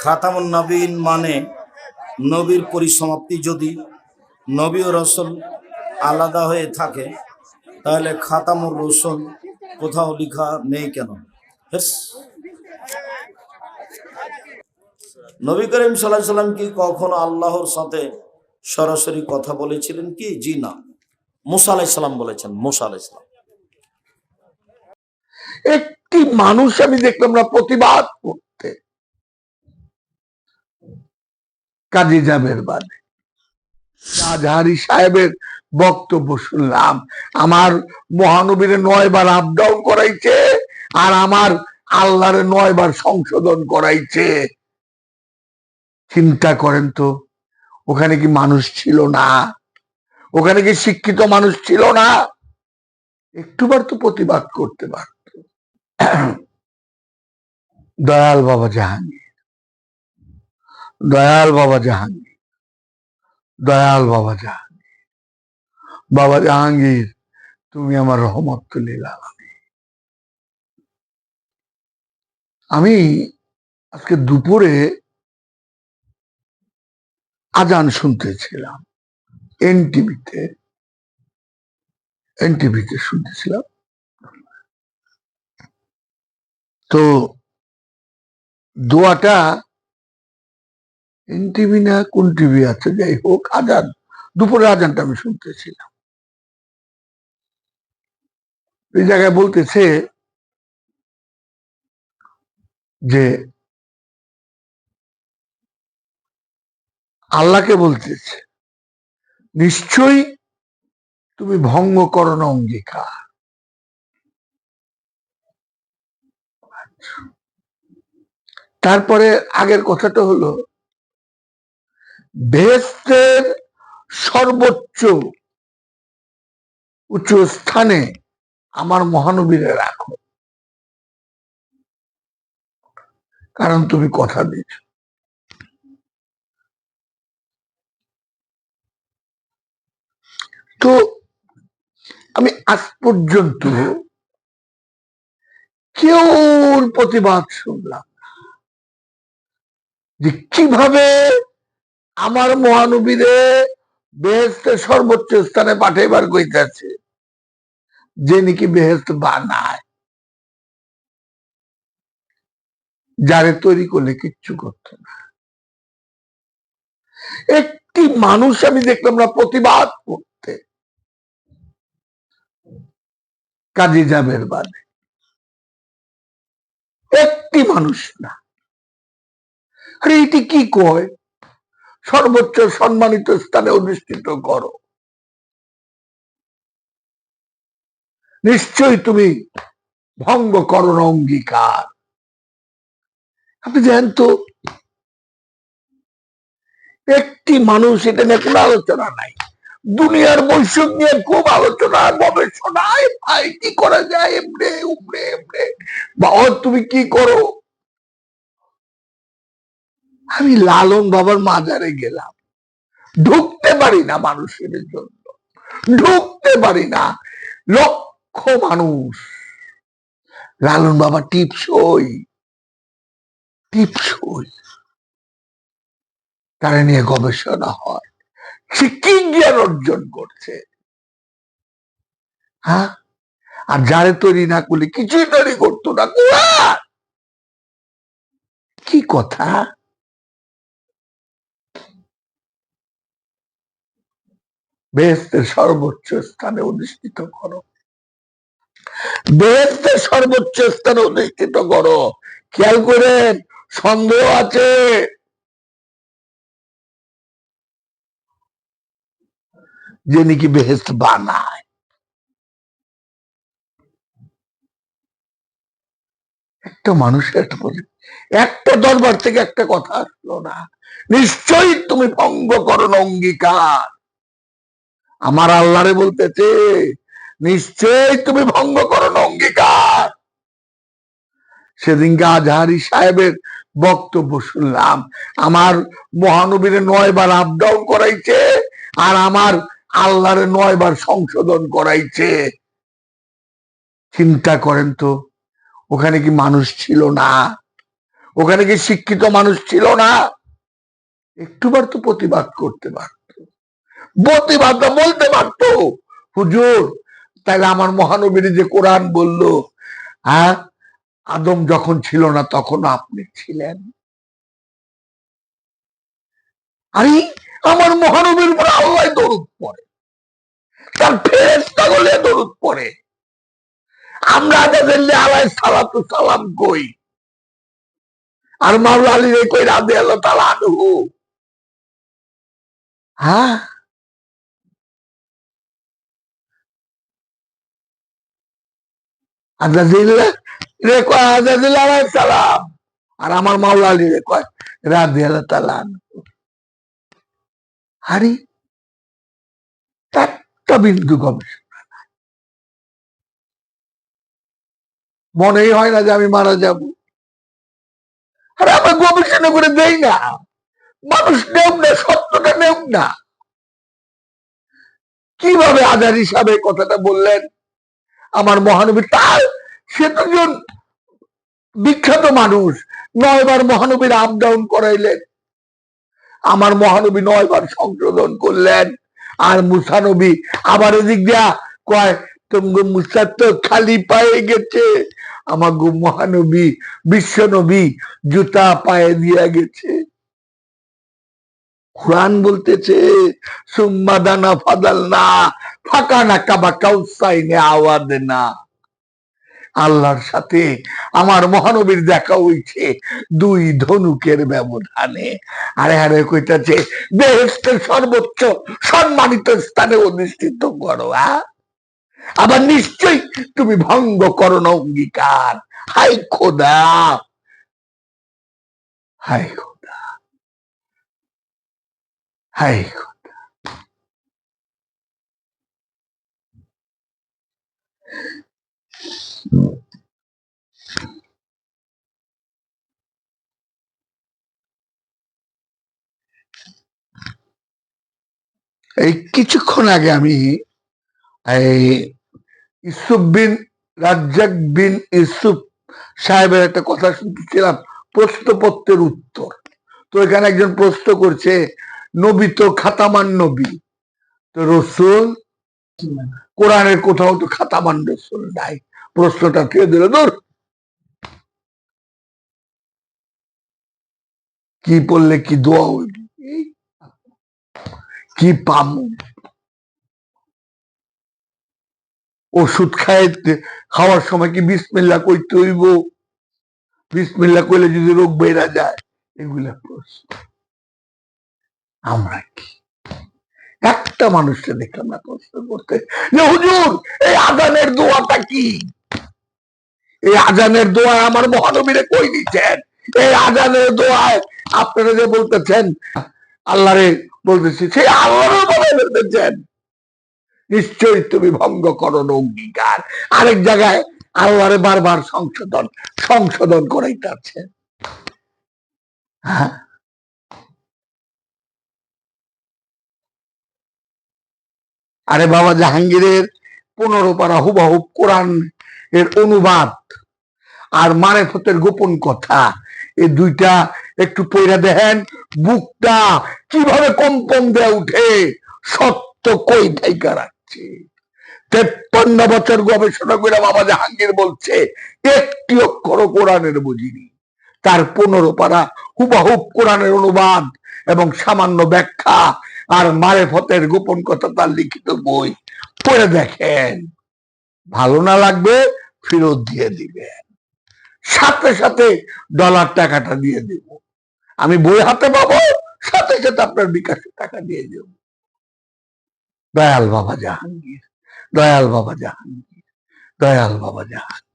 খাতামুন নবীন মানে নবীর পরিসমাপ্তি যদি নবী ও রসুল আলাদা হয়ে থাকে, তাহলে খাতামুর রসুল কোথাও লেখা নেই কেন? নবী করিম সাল্লাহ সাল্লাম কি কখনো আল্লাহর সাথে সরাসরি কথা বলেছিলেন কি? জি না। মুসা আলাইসাল্লাম বলেছেন, মুসা আলাইসাল্লাম একটি মানুষ আমি দেখলাম না, প্রতিবাদ করতে কাজী জাবের বাদে। আজহারি সাহেবের বক্তব্য শুনলাম। আমার মহানবীরে নয় বার আপ ডাউন করাইছে আর আমার আল্লাহরে নয় বার সংশোধন করাইছে। চিন্তা করেন তো, ওখানে কি মানুষ ছিল না? ওখানে কি শিক্ষিত মানুষ ছিল না? একটুবার তো প্রতিবাদ করতে পারত। দয়াল বাবা জাহাঙ্গীর দয়াল বাবা জাহাঙ্গীর, দয়াল বাবা জাহাঙ্গীর। বাবা জাহাঙ্গীর, তুমি আমার রহমত তুলিলা আমি আজকে দুপুরে আজান শুনতেছিলাম এনটিভিতে এনটিভিতে শুনতেছিলাম। তো দোয়াটা এনটিভি না কোন টিভি আছে? যাই হোক, আজান। দুপুরে আজানটা আমি শুনতেছিলাম। এই জায়গায় বলতেছে যে আল্লাহকে বলতেছে, নিশ্চয়ই তুমি ভঙ্গ করো না অঙ্গীকার। তারপরে আগের কথাটা হলো বেহেস্তের সর্বোচ্চ উচ্চ স্থানে আমার মহানবীরে রাখো। কারণ তুমি কথা দিয়েছ। তো আমি আজ পর্যন্ত কেউর প্রতিবাদ শুনলাম যে কীভাবে আমার মহানবীরে বেহেস্তের সর্বোচ্চ স্থানে পাঠাইবার কইতাছে যে নাকি বেহেস্ত বানায় যারে তৈরি করলে কিচ্ছু করতো না। একটি মানুষ আমি দেখলাম না প্রতিবাদ করতে। কাজী জাবের বাদে। একটি মানুষ না। আরে এটি কি কয়? সর্বোচ্চ সম্মানিত স্থানে অধিষ্ঠিত করো। নিশ্চয়ই তুমি ভঙ্গ করো না অঙ্গীকার। আপনি জানেন তো, একটি মানুষ এটা নিয়ে কোনো আলোচনা নাই। দুনিয়ার বৈষম্য নিয়ে খুব আলোচনা, গবেষণায় ভাই কি করা যায়, এমনে, উমরে, এমনে। বাবা তুমি কি করো? আমি লালন বাবার মাজারে গেলাম। ঢুকতে পারি না মানুষের জন্য। ঢুকতে পারি না। লক্ষ মানুষ। লালন বাবা টিপসই। টিপসই। তারা নিয়ে গবেষণা হয়। সে কি জ্ঞান অর্জন করছে? হ্যাঁ? আর যারে তৈরি না করলে কিছুই তৈরি করতো না। কি কথা? বেহেস্তের সর্বোচ্চ স্থানে অধিষ্ঠিত করো। বেহেস্তের সর্বোচ্চ স্থানে অধিষ্ঠিত করো। খেয়াল করেন, সন্দেহ আছে। যে নাকি বেহেস্ত বানায়। একটা মানুষের একটা দরবার থেকে একটা কথা আসলো না। নিশ্চয়ই তুমি ভঙ্গ করো অঙ্গীকার। আমার আল্লাহরে বলতেছে নিশ্চয়ই তুমি ভঙ্গ করো না অঙ্গীকার। সেদিনকে আজহারি সাহেবের বক্তব্য শুনলাম। আমার মহানবীরে নয় বার আপ ডাউন করাইছে, আর আমার আল্লাহরে নয় বার সংশোধন করাইছে। চিন্তা করেন তো, ওখানে কি মানুষ ছিল না? ওখানে কি শিক্ষিত মানুষ ছিল না? একটুবার তো প্রতিবাদ করতে পারত। প্রতিবাদটা বলতে পারতো হুজুর, তাহলে আমার মহানবীর যে কোরআন বলল হ্যাঁ আদম যখন ছিল না, তখন আপনি ছিলেন। আরে, আমার মহানবীর উপরে আল্লাহ দরুদ পড়ে। তার ফেরেস্তা বলে দরুদ পড়ে। আমরা যাদের আলাই সালাতু সালাম কই? আর মাওলা আলী কই রাধে আল্লাহ তালা আনহু? হ্যাঁ? আজাদিল্লা রে কয় সালাম। আর আমার রে কয় রাধে আল্লাহ তালা আনহু। আরে বিন্দু মনেই হয় না যে আমি মারা যাব। আরে আমরা গবেষণা করে দেই না। মানুষ নেব না, সত্যটা নেব না। কীভাবে আধার হিসাবে কথাটা বললেন? আমার মহানবী তার সে তো বিখ্যাত মানুষ নয়বার মহানবীর আপ ডাউন করাইলেন। আমার মহানবী নয়বার সংশোধন করলেন। আর মুসানবী আবার এদিক দিয়া কয় তুমি মুসা তো খালি পায়ে গেছে। আমার গো মহানবী, বিশ্ব নবী জুতা পায়ে দিয়া গেছে। কোরআন বলতেছে, সুম্মা দানা ফাদাল না আল্লাহর সাথে আমার মহানবীর দেখা হইছে দুই ধনুকের ব্যবধানে। আরে আরে, কইতাছে বেহেস্তের সর্বোচ্চ সম্মানিত স্থানে অধিষ্ঠিত করো? আবার নিশ্চয়ই তুমি ভঙ্গ করো না অঙ্গীকার। হাই খোদা! হাই খোদা! হাই খোদা! এই কিছুক্ষণ আগে আমি এই ইসুফ বিন, রাজ্জাক বিন ইসুফ সাহেবের একটা কথা শুনতেছিলাম প্রশ্নপত্রের উত্তর। তো এখানে একজন প্রশ্ন করছে, নবী তো খাতামান নবী। তো রসুল, কোরআনের কোথাও তো খাতামান রসুল নাই। প্রশ্নটা কে দিল? দূর কি পড়লে কি দোয়া হইল? কি পাবো ওষুধ খায়, খাওয়ার সময় কি বিসমিল্লা কইতে হইব? বিসমিল্লা কইলে যদি রোগ বেড়া যায়, এগুলা প্রশ্ন। আমরা কি? একটা মানুষকে দেখলাম না প্রশ্ন করতে। যে হুজুর, এই আজানের দোয়াটা কি? এই আজানের দোয়া আমার মহানবীরে কই দিচ্ছেন এই আজানের দোয়ায় আপনারা যে বলতেছেন আল্লাহরে বলতেছি, সেই আল্লাহরও বলে বলতেছেন, নিশ্চয়ই তুমি ভঙ্গ করো অঙ্গীকার। আরেক জায়গায় আল্লাহরে বারবার সংশোধন সংশোধন করাইতেছে। হ্যাঁ। আরে বাবা জাহাঙ্গীরের পনেরো পারা হুবাহুব কোরআন এর অনুবাদ আর মারেফতের গোপন কথা এই দুইটা একটু পয়রা দেখেন, বুকটা কীভাবে কম্পন দেয়া উঠে, সত্য কই ঠাইকা রাখছে। তেপ্পান্ন বছর গবেষণা করে বাবা জাহাঙ্গীর বলছে, একটি অক্ষর কোরআনের বুঝিনি। তার পনেরো পারা হুবাহুব কোরআনের অনুবাদ এবং সামান্য ব্যাখ্যা আর মারেফতের গোপন কথা তার লিখিত বই পড়ে দেখেন। ভালো না লাগবে, ফেরত দিয়ে দিবেন। সাথে সাথে ডলার টাকাটা দিয়ে দেব। আমি বই হাতে পাবো, সাথে সাথে আপনার বিকাশে টাকা দিয়ে দেব। দয়াল বাবা জাহাঙ্গীর, দয়াল বাবা জাহাঙ্গীর, দয়াল বাবা জাহাঙ্গীর।